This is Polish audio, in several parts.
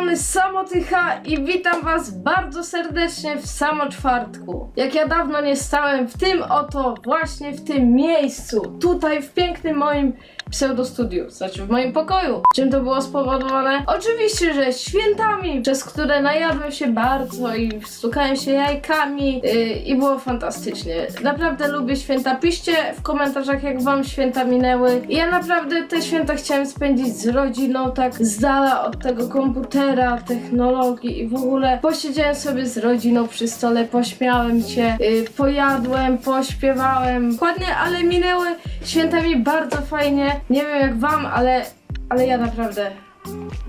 strony Samotycha i witam was bardzo serdecznie w Samo Czwartku. Jak ja dawno nie stałem w tym oto, właśnie w tym miejscu, tutaj w pięknym moim pseudostudiu, znaczy w moim pokoju. Czym to było spowodowane? Oczywiście, że świętami, przez które najadłem się bardzo i stukałem się jajkami yy, i było fantastycznie. Naprawdę lubię święta. Piszcie w komentarzach, jak wam święta minęły. I ja naprawdę te święta chciałem spędzić z rodziną, tak z dala od tego komputera, technologii i w ogóle posiedziałem sobie z rodziną przy stole, pośmiałem się, yy, pojadłem, pośpiewałem. Ładnie, ale minęły święta mi bardzo fajnie. Nie wiem jak wam, ale, ale ja naprawdę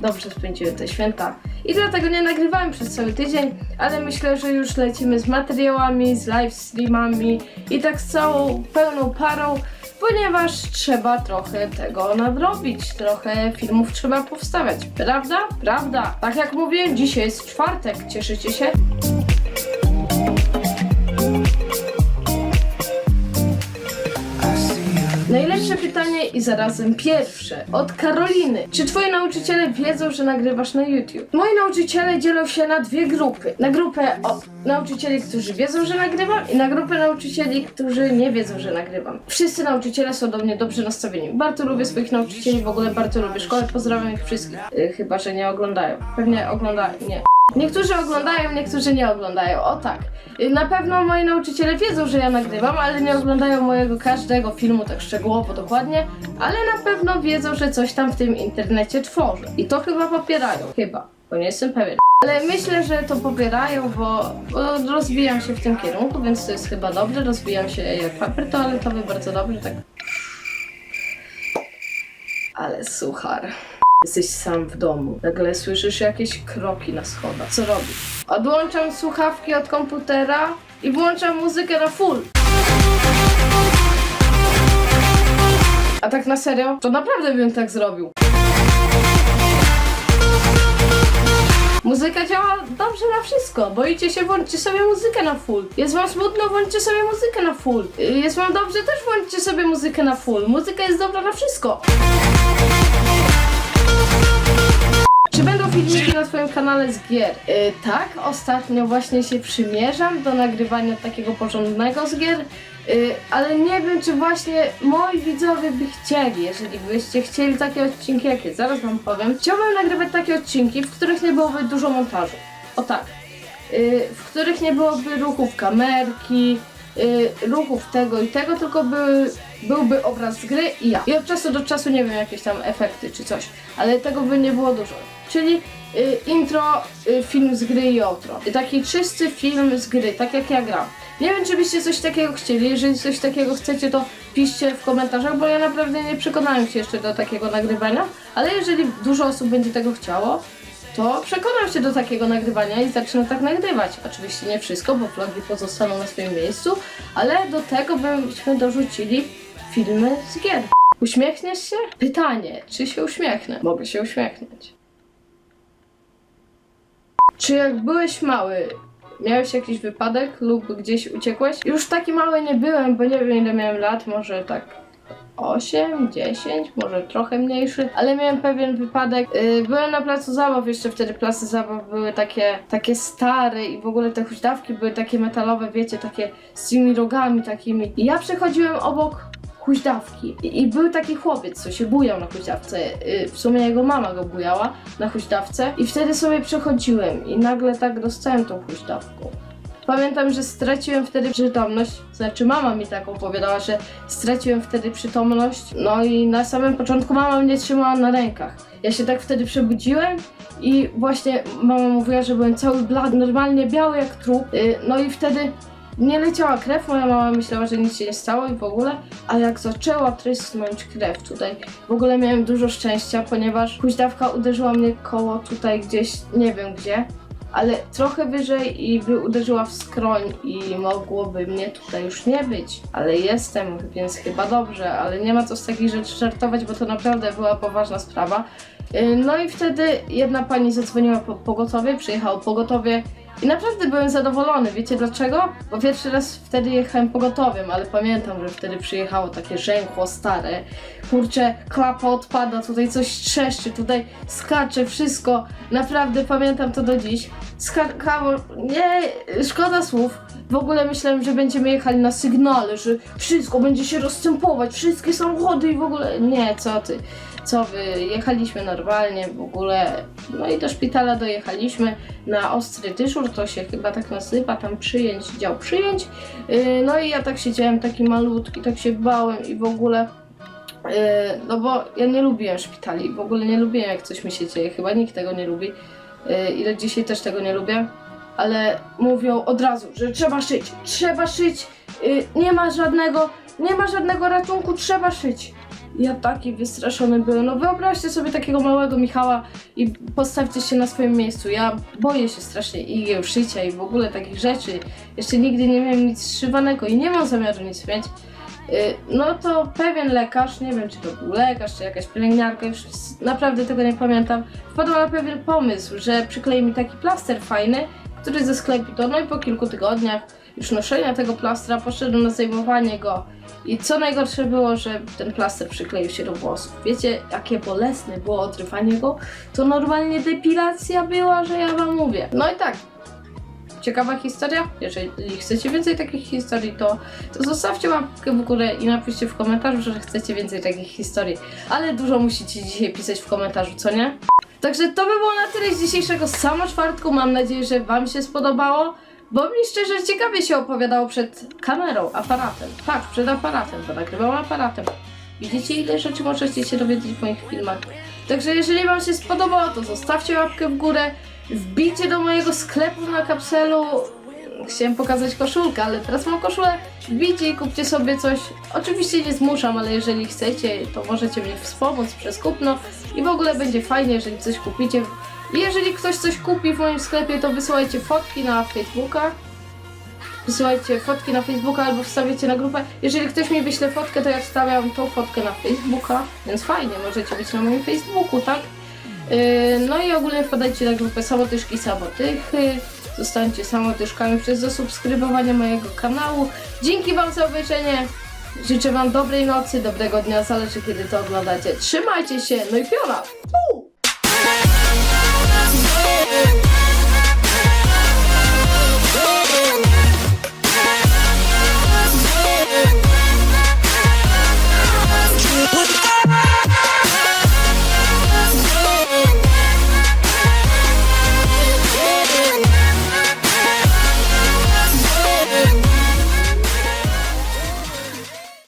dobrze spędziłem te święta. I dlatego nie nagrywałem przez cały tydzień, ale myślę, że już lecimy z materiałami, z live streamami i tak z całą pełną parą, ponieważ trzeba trochę tego nadrobić, trochę filmów trzeba powstawiać. Prawda? Prawda. Tak jak mówię, dzisiaj jest czwartek, cieszycie się? Najlepsze pytanie i zarazem pierwsze od Karoliny. Czy twoi nauczyciele wiedzą, że nagrywasz na YouTube? Moi nauczyciele dzielą się na dwie grupy. Na grupę o, nauczycieli, którzy wiedzą, że nagrywam i na grupę nauczycieli, którzy nie wiedzą, że nagrywam. Wszyscy nauczyciele są do mnie dobrze nastawieni. Bardzo lubię swoich nauczycieli, w ogóle bardzo lubię szkołę. Pozdrawiam ich wszystkich. Y, chyba, że nie oglądają. Pewnie oglądają. Nie. Niektórzy oglądają, niektórzy nie oglądają. O tak. Na pewno moi nauczyciele wiedzą, że ja nagrywam, ale nie oglądają mojego każdego filmu tak szczegółowo, dokładnie. Ale na pewno wiedzą, że coś tam w tym internecie tworzę. I to chyba popierają. Chyba, bo nie jestem pewien. Ale myślę, że to popierają, bo, bo rozwijam się w tym kierunku, więc to jest chyba dobrze. Rozwijam się jak papier toaletowy, bardzo dobrze, tak. Ale suchar. Jesteś sam w domu. Nagle słyszysz jakieś kroki na schodach. Co robisz? Odłączam słuchawki od komputera i włączam muzykę na full. A tak na serio? To naprawdę bym tak zrobił. Muzyka działa dobrze na wszystko. Boicie się, włączcie sobie muzykę na full. Jest wam smutno, włączcie sobie muzykę na full. Jest wam dobrze, też włączcie sobie muzykę na full. Muzyka jest dobra na wszystko. Czy będą filmiki na Twoim kanale z gier? Yy, tak, ostatnio właśnie się przymierzam do nagrywania takiego porządnego z gier, yy, ale nie wiem, czy właśnie moi widzowie by chcieli, jeżeli byście chcieli takie odcinki jak jest, zaraz Wam powiem. Chciałbym nagrywać takie odcinki, w których nie byłoby dużo montażu. O tak. Yy, w których nie byłoby ruchów kamerki, yy, ruchów tego i tego, tylko by, byłby obraz gry i ja. I od czasu do czasu, nie wiem, jakieś tam efekty czy coś, ale tego by nie było dużo. Czyli y, intro, y, film z gry i outro. Y, Taki czysty film z gry, tak jak ja gram. Nie wiem, czy byście coś takiego chcieli. Jeżeli coś takiego chcecie, to piszcie w komentarzach, bo ja naprawdę nie przekonałem się jeszcze do takiego nagrywania. Ale jeżeli dużo osób będzie tego chciało, to przekonam się do takiego nagrywania i zacznę tak nagrywać. Oczywiście nie wszystko, bo vlogi pozostaną na swoim miejscu, ale do tego byśmy dorzucili filmy z gier. Uśmiechniesz się? Pytanie, czy się uśmiechnę? Mogę się uśmiechnąć. Czy jak byłeś mały, miałeś jakiś wypadek lub gdzieś uciekłeś? Już taki mały nie byłem, bo nie wiem ile miałem lat, może tak 8, 10, może trochę mniejszy, ale miałem pewien wypadek. Yy, byłem na placu zabaw, jeszcze wtedy placy zabaw były takie, takie stare i w ogóle te huśtawki były takie metalowe, wiecie, takie z tymi rogami takimi. I ja przechodziłem obok huśtawki I, i był taki chłopiec, co się bujał na huśtawce. Yy, w sumie jego mama go bujała na huśtawce i wtedy sobie przechodziłem i nagle tak dostałem tą huśtawką. Pamiętam, że straciłem wtedy przytomność, znaczy mama mi tak opowiadała, że straciłem wtedy przytomność, no i na samym początku mama mnie trzymała na rękach. Ja się tak wtedy przebudziłem i właśnie mama mówiła, że byłem cały blady, normalnie biały jak trup, yy, no i wtedy nie leciała krew, moja mama myślała, że nic się nie stało i w ogóle, a jak zaczęła trysnąć krew tutaj, w ogóle miałem dużo szczęścia, ponieważ huśtawka uderzyła mnie koło tutaj gdzieś, nie wiem gdzie, ale trochę wyżej i by uderzyła w skroń i mogłoby mnie tutaj już nie być. Ale jestem, więc chyba dobrze, ale nie ma co z takich rzeczy żartować, bo to naprawdę była poważna sprawa. Yy, No i wtedy jedna pani zadzwoniła po pogotowie, przyjechało pogotowie I naprawdę byłem zadowolony. Wiecie dlaczego? Bo pierwszy raz wtedy jechałem pogotowiem, ale pamiętam, że wtedy przyjechało takie rzęchło stare. Kurczę, klapa odpada, tutaj coś trzeszczy, tutaj skacze, wszystko. Naprawdę pamiętam to do dziś. Skakało, nie, szkoda słów. W ogóle myślałem, że będziemy jechali na sygnale, że wszystko będzie się rozstępować, wszystkie samochody i w ogóle. Nie, co ty, co wy, jechaliśmy normalnie w ogóle. No i do szpitala dojechaliśmy na ostry dyżur, to się chyba tak nazywa, tam przyjęć, dział przyjęć. Yy, No i ja tak siedziałem taki malutki, tak się bałem i w ogóle. Yy, no bo ja nie lubiłem szpitali, w ogóle nie lubiłem jak coś mi się dzieje, chyba nikt tego nie lubi. Yy, Ile dzisiaj też tego nie lubię, ale mówią od razu, że trzeba szyć, trzeba szyć, nie ma żadnego, nie ma żadnego ratunku, trzeba szyć. Ja taki wystraszony byłem. No wyobraźcie sobie takiego małego Michała i postawcie się na swoim miejscu. Ja boję się strasznie igieł, szycia i w ogóle takich rzeczy. Jeszcze nigdy nie miałem nic szywanego i nie mam zamiaru nic mieć. Yy, No to pewien lekarz, nie wiem czy to był lekarz, czy jakaś pielęgniarka, już naprawdę tego nie pamiętam, wpadła na pewien pomysł, że przyklei mi taki plaster fajny, który ze sklepu to, no i po kilku tygodniach już noszenia tego plastra poszedłem na zajmowanie go i co najgorsze było, że ten plaster przykleił się do włosów. Wiecie, jakie bolesne było odrywanie go? To normalnie depilacja była, że ja wam mówię. No i tak. Ciekawa historia? Jeżeli chcecie więcej takich historii, to, to zostawcie łapkę w górę i napiszcie w komentarzu, że chcecie więcej takich historii. Ale dużo musicie dzisiaj pisać w komentarzu, co nie? Także to by było na tyle z dzisiejszego samo czwartku. Mam nadzieję, że Wam się spodobało. Bo mi szczerze ciekawie się opowiadało przed kamerą, aparatem. Tak, przed aparatem, bo nagrywam aparatem. Widzicie ile rzeczy możecie się dowiedzieć w moich filmach. Także jeżeli Wam się spodobało, to zostawcie łapkę w górę. Wbijcie do mojego sklepu na kapselu. Chciałem pokazać koszulkę, ale teraz mam koszulę. Wbijcie i kupcie sobie coś. Oczywiście nie zmuszam, ale jeżeli chcecie, to możecie mnie wspomóc przez kupno. I w ogóle będzie fajnie, jeżeli coś kupicie. Jeżeli ktoś coś kupi w moim sklepie, to wysyłajcie fotki na Facebooka. Wysyłajcie fotki na Facebooka albo wstawiacie na grupę. Jeżeli ktoś mi wyśle fotkę, to ja wstawiam tą fotkę na Facebooka, więc fajnie, możecie być na moim Facebooku, tak? Yy, no i ogólnie wpadajcie na grupę Samotyszki Samotychy. Zostańcie samotyszkami przez zasubskrybowanie mojego kanału. Dzięki Wam za obejrzenie. Życzę Wam dobrej nocy, dobrego dnia, zależy kiedy to oglądacie. Trzymajcie się, no i piona!